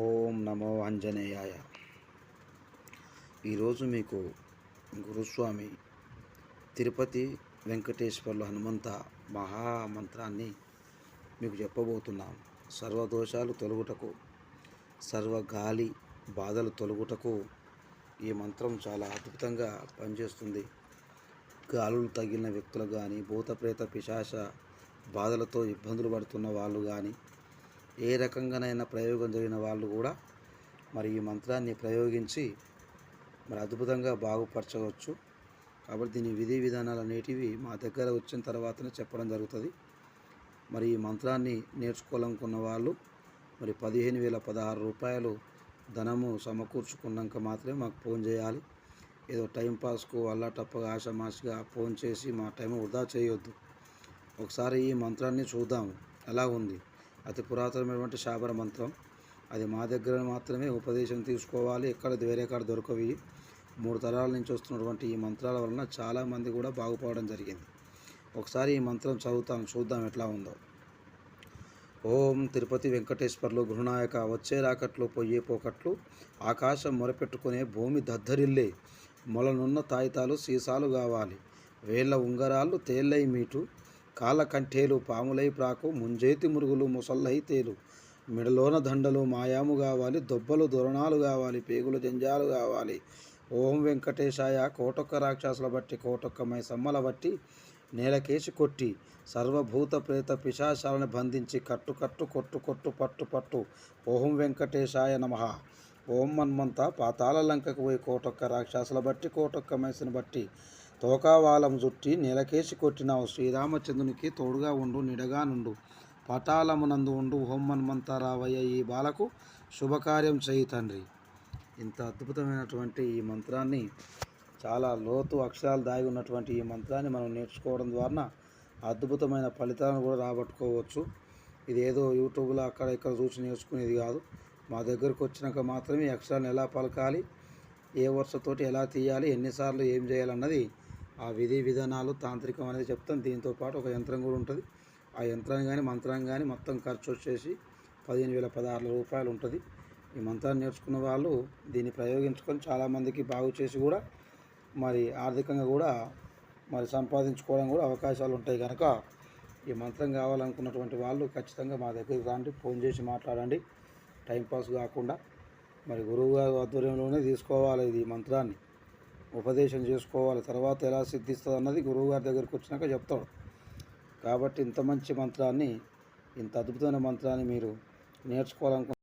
ఓం నమో ఆంజనేయాయ. ఈరోజు మీకు గురుస్వామి తిరుపతి వెంకటేశ్వర్లు హనుమంత మహామంత్రాన్ని మీకు చెప్పబోతున్నాం. సర్వదోషాలు తొలగుటకు సర్వ గాలి బాధలు తొలగుటకు ఈ మంత్రం చాలా అద్భుతంగా పనిచేస్తుంది. గాలులు తగిలిన వ్యక్తులు కానీ భూతప్రేత పిశాచ బాధలతో ఇబ్బందులు పడుతున్న వాళ్ళు కానీ ఏ రకంగానైనా ప్రయోగం జరిగిన వాళ్ళు కూడా మరి ఈ మంత్రాన్ని ప్రయోగించి మరి అద్భుతంగా బాగుపరచవచ్చు. కాబట్టి దీని విధి విధానాలు అనేటివి మా దగ్గర వచ్చిన తర్వాతనే చెప్పడం జరుగుతుంది. మరి ఈ మంత్రాన్ని నేర్చుకోవాలనుకున్న వాళ్ళు మరి పదిహేను వేల పదహారు రూపాయలు ధనము సమకూర్చుకున్నాక మాత్రమే మాకు ఫోన్ చేయాలి. ఏదో టైంపాస్కు అల్లాటప్పగా ఆషమాషిగా ఫోన్ చేసి మా టైం వృధా చేయొద్దు. ఒకసారి ఈ మంత్రాన్ని చూద్దాము. ఎలా ఉంది? అతి పురాతనమైనటువంటి శాబర మంత్రం. అది మా దగ్గర మాత్రమే ఉపదేశం తీసుకోవాలి. ఎక్కడ వేరే కాడ దొరకవి మూడు తరాల నుంచి వస్తున్నటువంటి ఈ మంత్రాల వలన చాలామంది కూడా బాగుపడడం జరిగింది. ఒకసారి ఈ మంత్రం చదువుతాను చూద్దాం ఎట్లా ఉందో. ఓం తిరుపతి వెంకటేశ్వర్లు గృహనాయక వచ్చే రాకట్లు పొయ్యే పోకట్లు ఆకాశం మొరపెట్టుకునే భూమి దద్దరిల్లే మొలనున్న తాయితాలు సీసాలు కావాలి వేళ్ళ ఉంగరాలు తేళ్ళై మీటు కాళ్ళ కంఠేలు పాములై ప్రాకు ముంజేతి మురుగులు ముసల్లై తేలు. మిడలోన దండలు మాయాము కావాలి దొబ్బలు దొరణాలు కావాలి పేగులు జంజాలు కావాలి ఓం వెంకటేశాయ కోటొక్క రాక్షసుల బట్టి కోటొక్కమై సమ్మల బట్టి నేలకేసి కొట్టి సర్వభూత ప్రేత పిశాచాలను బంధించి కట్టు కట్టు కొట్టు కొట్టు పట్టు పట్టు. ఓం వెంకటేశాయ నమ. ఓం మన్మంత పాతాల లంకకు పోయి కోటొక్క రాక్షసుల బట్టి కోటొక్క మైసిని బట్టి తోకావాలం చుట్టి నెలకేసి కొట్టినావు. శ్రీరామచంద్రునికి తోడుగా ఉండు నిడగా నుండు. పటాలమునందు ఉండు హోమన్మంతారావయ్య రావయ్య ఈ బాలకు శుభకార్యం చేయి తండ్రి. ఇంత అద్భుతమైనటువంటి ఈ మంత్రాన్ని చాలా లోతు అక్షరాలు దాగి ఉన్నటువంటి ఈ మంత్రాన్ని మనం నేర్చుకోవడం ద్వారా అద్భుతమైన ఫలితాలను కూడా రాబట్టుకోవచ్చు. ఇది ఏదో యూట్యూబ్లో అక్కడ ఇక్కడ చూసి నేర్చుకునేది కాదు. మా దగ్గరకు వచ్చినాక మాత్రమే ఈ అక్షరాలను ఎలా పలకాలి ఏ వరుసతోటి ఎలా తీయాలి ఎన్నిసార్లు ఏం చేయాలన్నది ఆ విధి విధానాలు తాంత్రికం అనేది చెప్తాం. దీంతో పాటు ఒక యంత్రం కూడా ఉంటుంది. ఆ యంత్రాన్ని కానీ మంత్రాన్ని కానీ మొత్తం ఖర్చు వచ్చేసి పదిహేను వేల పదహారు రూపాయలు ఉంటుంది. ఈ మంత్రాన్ని నేర్చుకున్న వాళ్ళు దీన్ని ప్రయోగించుకొని చాలామందికి బాగు చేసి కూడా మరి ఆర్థికంగా కూడా మరి సంపాదించుకోవడం కూడా అవకాశాలు ఉంటాయి కనుక ఈ మంత్రం కావాలనుకున్నటువంటి వాళ్ళు ఖచ్చితంగా మా దగ్గరికి రండి. ఫోన్ చేసి మాట్లాడండి. టైంపాస్ కాకుండా మరి గురువు గారి ఆధ్వర్యంలోనే తీసుకోవాలి ఇది ఈ మంత్రాన్ని. ఉపదేశం చేసుకోవాలి. తర్వాత ఎలా సిద్ధిస్తుంది అన్నది గురువు గారి దగ్గరికి వచ్చినాక చెప్తాడు. కాబట్టి ఇంత మంచి మంత్రాన్ని ఇంత అద్భుతమైన మంత్రాన్ని మీరు నేర్చుకోవాలనుకుంటున్నారు